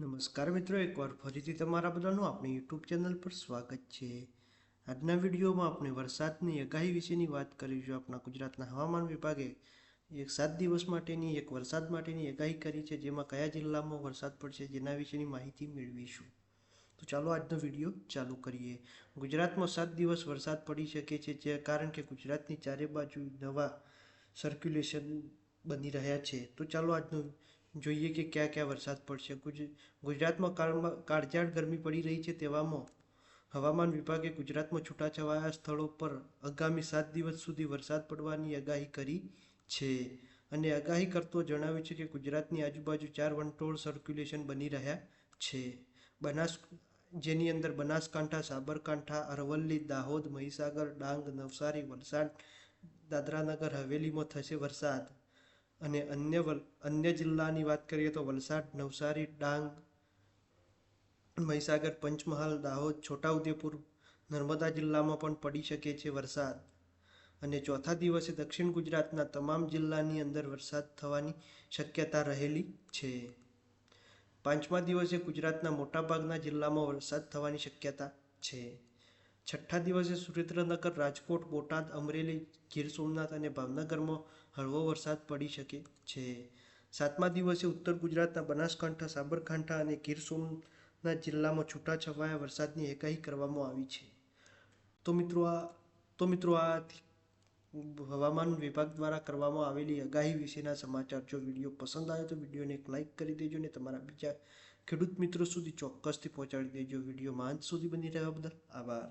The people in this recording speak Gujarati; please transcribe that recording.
નમસ્કાર મિત્રો, એકવાર ફરીથી તમારા બધાનું આપણી યુટ્યુબ ચેનલ પર સ્વાગત છે. આજના વિડીયોમાં આપણે વરસાદની આગાહી વિશેની વાત કરીશું. આપણા ગુજરાતના હવામાન વિભાગે એક સાત દિવસ માટેની, એક વરસાદ માટેની આગાહી કરી છે. જેમાં કયા જિલ્લામાં વરસાદ પડશે જેના વિશેની માહિતી મેળવીશું. તો ચાલો આજનો વીડિયો ચાલુ કરીએ. ગુજરાતમાં સાત દિવસ વરસાદ પડી શકે છે, જે કારણ કે ગુજરાતની ચારે બાજુ નવા સર્ક્યુલેશન બની રહ્યા છે. તો ચાલો આજનો જોઈએ કે ક્યાં ક્યાં વરસાદ પડશે. ગુજ, ગુજરાતમાં કાળઝાળ ગરમી પડી રહી છે તેવામાં હવામાન વિભાગે ગુજરાતમાં છૂટાછવાયા સ્થળો પર આગામી સાત દિવસ સુધી વરસાદ પડવાની આગાહી કરી છે. અને આગાહી કરતો જણાવ્યું છે કે ગુજરાતની આજુબાજુ ચાર વંટોળ સર્ક્યુલેશન બની રહ્યા છે. બનાસ, જેની અંદર બનાસકાંઠા, સાબરકાંઠા, અરવલ્લી, દાહોદ, મહીસાગર, ડાંગ, નવસારી, વલસાડ, દાદરાનગર, હવેલીમાં થશે વરસાદ. અને અન્ય અન્ય જિલ્લાની વાત કરીએ તો વલસાડ, નવસારી, ડાંગ, મહીસાગર, પંચમહાલ, દાહોદ, છોટાઉદેપુર, નર્મદા જિલ્લામાં પણ પડી શકે છે વરસાદ. અને ચોથા દિવસે દક્ષિણ ગુજરાતના તમામ જિલ્લાની અંદર વરસાદ થવાની શક્યતા રહેલી છે. પાંચમા દિવસે ગુજરાતના મોટાભાગના જિલ્લામાં વરસાદ થવાની શક્યતા છે. છઠ્ઠા દિવસે સુરેન્દ્રનગર રાજકોટ, બોટાદ, અમરેલી, ગીર સોમનાથ અને ભાવનગરમાં હળવો વરસાદ પડી શકે છે. સાતમા દિવસે ઉત્તર ગુજરાતના બનાસકાંઠા, સાબરકાંઠા અને ગીર સોમનાથ જિલ્લામાં છૂટાછવાયા વરસાદની આગાહી કરવામાં આવી છે. તો મિત્રો આ, તો મિત્રો આ હવામાન વિભાગ દ્વારા કરવામાં આવેલી આગાહી વિશેના સમાચાર જો વીડિયો પસંદ આવે તો વિડીયોને એક લાઇક કરી દેજો અને તમારા બીજા ખેડૂત મિત્રો સુધી ચોક્કસથી પહોંચાડી દેજો. વિડીયોમાં અંત સુધી બની રહેવા બદલ આભાર.